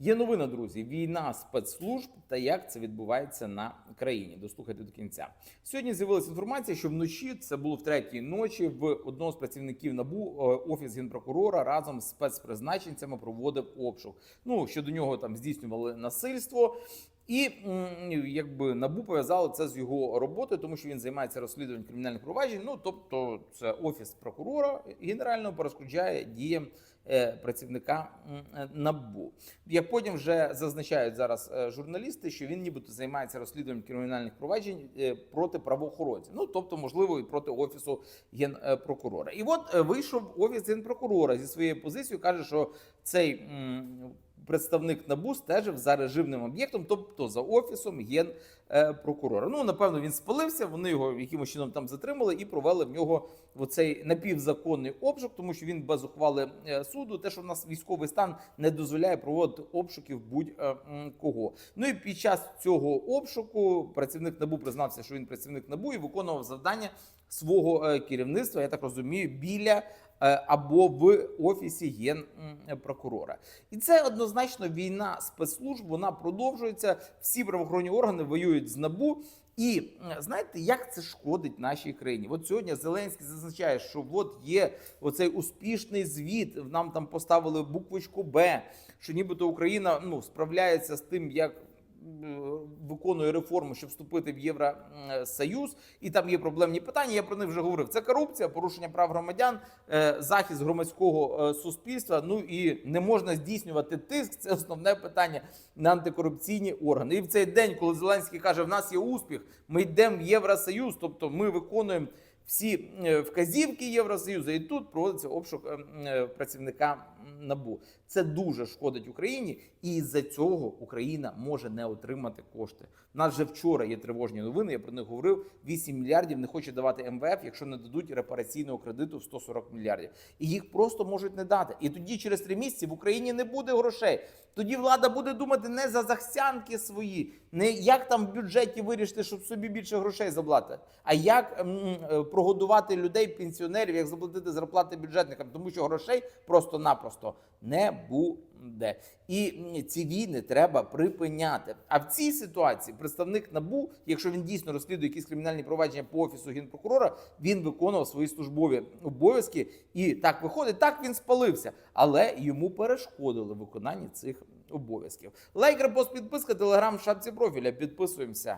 Є новина, друзі. Війна спецслужб та як це відбувається на країні. Дослухайте до кінця. Сьогодні з'явилася інформація, що вночі це було в третій ночі. В одного з працівників набу е, офіс генпрокурора разом з спецпризначенцями проводив обшук. Ну щодо нього там здійснювали насильство. І якби набу пов'язало це з його роботою, тому що він займається розслідуванням кримінальних проваджень. Ну тобто, це офіс прокурора генерального перешкоджає діям е, працівника е, набу. Як потім вже зазначають зараз е, журналісти, що він нібито займається розслідуванням кримінальних проваджень проти правоохоронців. Ну тобто, можливо, і проти офісу генпрокурора. І от вийшов офіс генпрокурора зі своєю позицією, каже, що цей. Представник НАБУ стежив за режимним об'єктом, тобто за офісом генпрокурора. Ну напевно, він спалився. Вони його якимось чином там затримали і провели в нього оцей напівзаконний обшук, тому що він без ухвали е, суду. Те, що в нас військовий стан не дозволяє проводити обшуків будь-кого. Ну і під час цього обшуку працівник НАБУ признався, що він працівник НАБУ і виконував завдання свого е, керівництва. Я так розумію, біля. е, Або в офісі генпрокурора, і це однозначно війна спецслужб. Вона продовжується. Всі правоохоронні органи воюють з набу. І знаєте, як це шкодить нашій країні? От сьогодні Зеленський зазначає, що от є оцей успішний звіт. Нам там поставили буквочку Б, що нібито Україна ну справляється з тим, як виконує реформу, щоб вступити в Євросоюз, і там є проблемні питання. Я про них вже говорив. Це корупція, порушення прав громадян, е, захист громадського е, суспільства. Ну і не можна здійснювати тиск. Це основне питання на антикорупційні органи. І в цей день, коли Зеленський каже, в нас є успіх, ми йдемо в Євросоюз, тобто ми виконуємо. Всі е, вказівки Євросоюзу, і тут проводиться обшук е, е, працівника набу. Це дуже шкодить Україні, і з-за цього Україна може не отримати кошти. У нас вже вчора є тривожні новини. Я про них говорив. 8 мільярдів не хоче давати МВФ, якщо не дадуть репараційного кредиту в 140 мільярдів. І їх просто можуть не дати. І тоді через три місяці в Україні не буде грошей. Тоді влада буде думати не за захсянки свої, не як там в бюджеті вирішити, щоб собі більше грошей заплатити, а як прогодувати людей, пенсіонерів, як заплатити зарплати бюджетникам, тому що грошей просто-напросто не буде. І ці війни треба припиняти. А в цій ситуації представник набу, якщо він дійсно розслідує якісь кримінальні провадження по офісу генпрокурора, він виконував свої службові обов'язки. І так виходить, так він спалився, але йому перешкодили в виконанні цих обов'язків. Лайк, репост, підписка, телеграм шапці профіля. Підписуємося.